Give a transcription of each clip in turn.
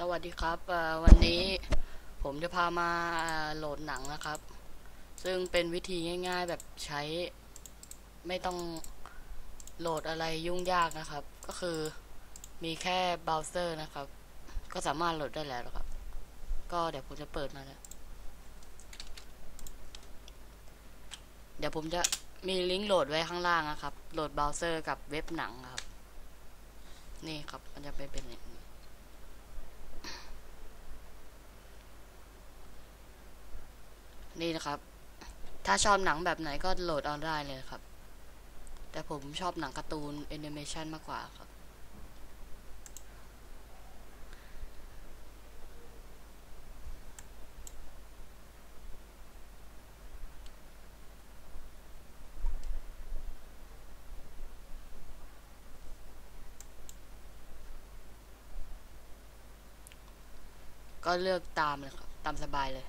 สวัสดีครับวันนี้ผมจะพามาโหลดหนังนะครับ ซึ่งเป็นวิธีง่าย ๆ แบบใช้ ไม่ต้องโหลดอะไรยุ่งยากนะครับ ก็คือมีแค่เบราว์เซอร์นะครับ ก็สามารถโหลดได้แล้วครับ ก็เดี๋ยวผมจะเปิดมาแล้วเดี๋ยวผมจะมีลิงก์โหลดไว้ข้างล่างนะครับ โหลดเบราว์เซอร์กับเว็บหนังครับ นี่ครับมันจะเป็นเป็นอย่าง นี่นะครับ ถ้าชอบหนังแบบไหนก็โหลดเอาได้เลยครับ แต่ผมชอบหนังการ์ตูนแอนิเมชันมากกว่าครับ ก็เลือกตามเลยครับ ตามสบายเลย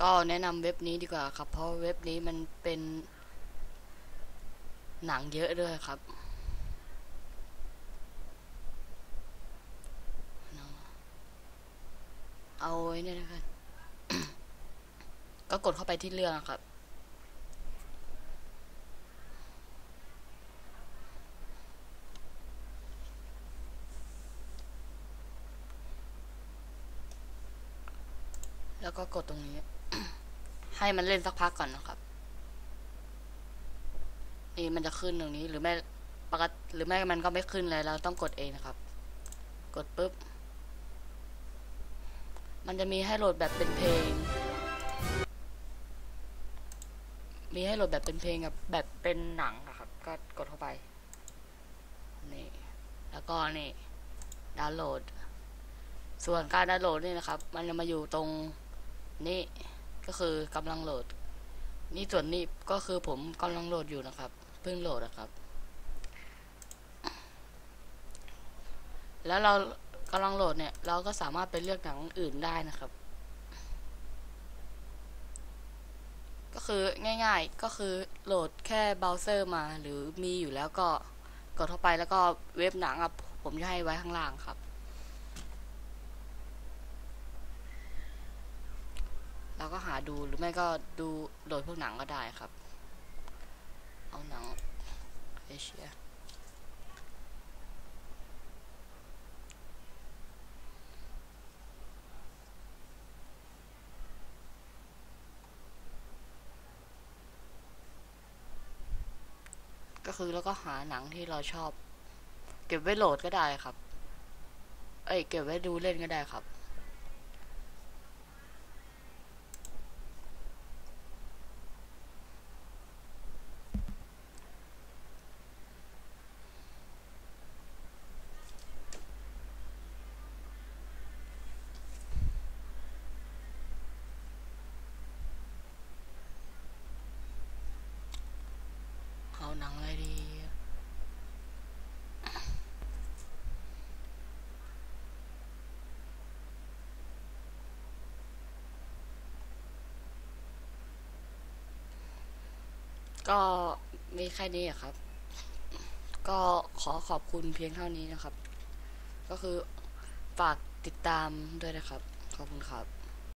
ก็แนะนำเว็บนี้ดีกว่าครับ เพราะเว็บนี้มันเป็นหนังเยอะด้วยครับเอาไว้เนี่ยนะครับ ก็กดเข้าไปที่เรื่องครับ แล้วก็กดตรงนี้ ให้มันเล่นสักพักก่อนนะครับ นี่มันจะขึ้นตรงนี้หรือไม่ปกติหรือไม่มันก็ไม่ขึ้นเลยเราต้องกดเองนะครับ กดปุ๊บ มันจะมีให้โหลดแบบเป็นเพลง มีให้โหลดแบบเป็นเพลงกับแบบเป็นหนังอะครับ ก็กดเข้าไป นี่ แล้วก็นี่ ดาวน์โหลด ส่วนการดาวน์โหลดนี่นะครับ มันจะมาอยู่ตรง นี่ก็คือกำลังโหลด นี่ส่วนนี้ก็คือผมกำลังโหลดอยู่นะครับเพิ่งโหลดนะครับ แล้วเรากำลังโหลดเนี่ย เราก็สามารถไปเลือกหนังอื่นได้นะครับ ก็คือง่ายๆก็คือโหลดแค่เบราว์เซอร์มาหรือมีอยู่แล้วก็กดเข้าไปแล้วก็เว็บหนังอะผมจะให้ไว้ข้างล่างครับ เรา ก็หาดูหรือไม่ก็ดูโหลดพวกหนังก็ได้ครับ เอาหนังเอเชียก็คือแล้วก็หาหนังที่เราชอบ เก็บไว้โหลดก็ได้ครับ เอ้ยเก็บไว้ดูเล่นก็ได้ครับ เอาหนังอะไรดี ก็มีแค่นี้ครับ ก็ขอขอบคุณเพียงเท่านี้นะครับ ก็คือฝากติดตามด้วยนะครับ ขอบคุณครับ